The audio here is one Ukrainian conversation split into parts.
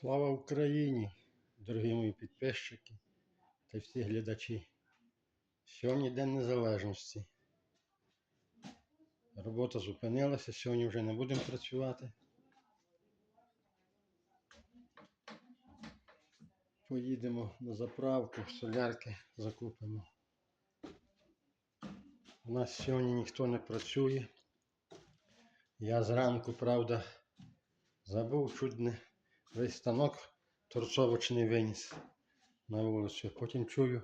Слава Україні, дорогі мої підписчики та всі глядачі. Сьогодні День Незалежності. Робота зупинилася, сьогодні вже не будемо працювати. Поїдемо на заправку, солярки закупимо. У нас сьогодні ніхто не працює. Я зранку, правда, забув чуть не весь станок торцовочний виніс на вулицю. Потім чую,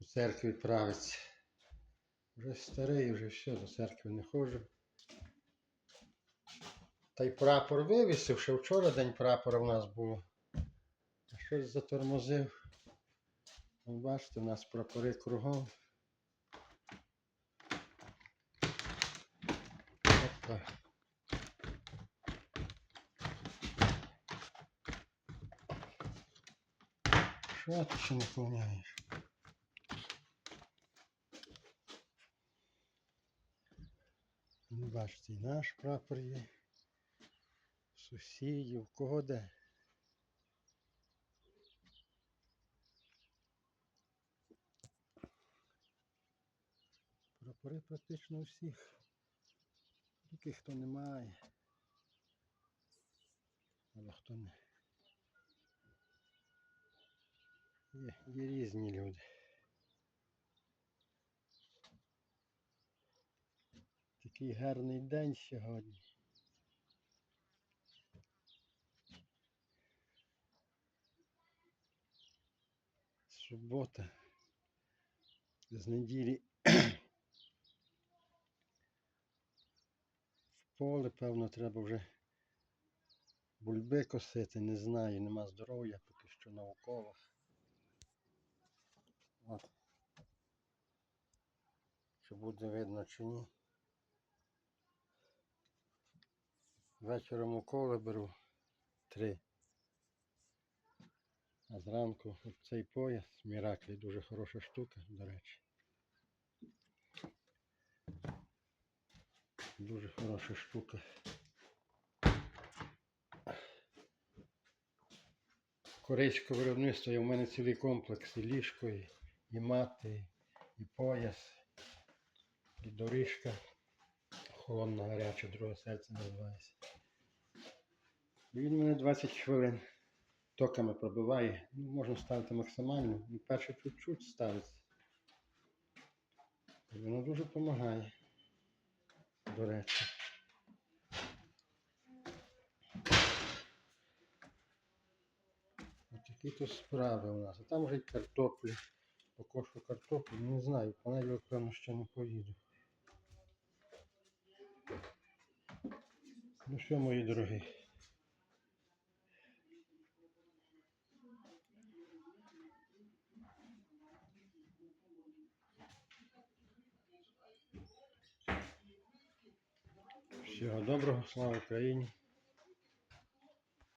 у церкві правиться. Вже старий, вже все, до церкви не ходжу. Та й прапор вивісив, ще вчора день прапора в нас було. А щось затормозив. Ну, Бачите, у нас прапори кругом. Опа. Що ти ще наклоняєш? Ну, бачите, і наш прапор є. Сусідів, кого де? Прапори практично всіх. Тільки хто не має. Або хто не. Є, є різні люди. Такий гарний день сьогодні. Субота. З неділі в поле, певно, треба вже бульби косити, не знаю, нема здоров'я поки що на уколах. От. Чи буде видно чи ні. Вечором уколи беру три. А зранку цей пояс Міраклі дуже хороша штука, до речі. Дуже хороша штука. Корейського виробництва є в мене цілий комплекс і ліжко, і, і мати, і пояс, і доріжка. Холодна гаряча, друге серце називається. Він мене 20 хвилин токами пробиває. Ну, можна ставити максимально. Ну, перше чуть-чуть ставиться. Воно дуже допомагає. До речі. Ось такі то справи у нас. А там вже й картоплі. Покошу картоплю. Ну, Не знаю, понеділок, певно, ще не поїду. Ну що, мої дорогі. Всього доброго, слава Україні.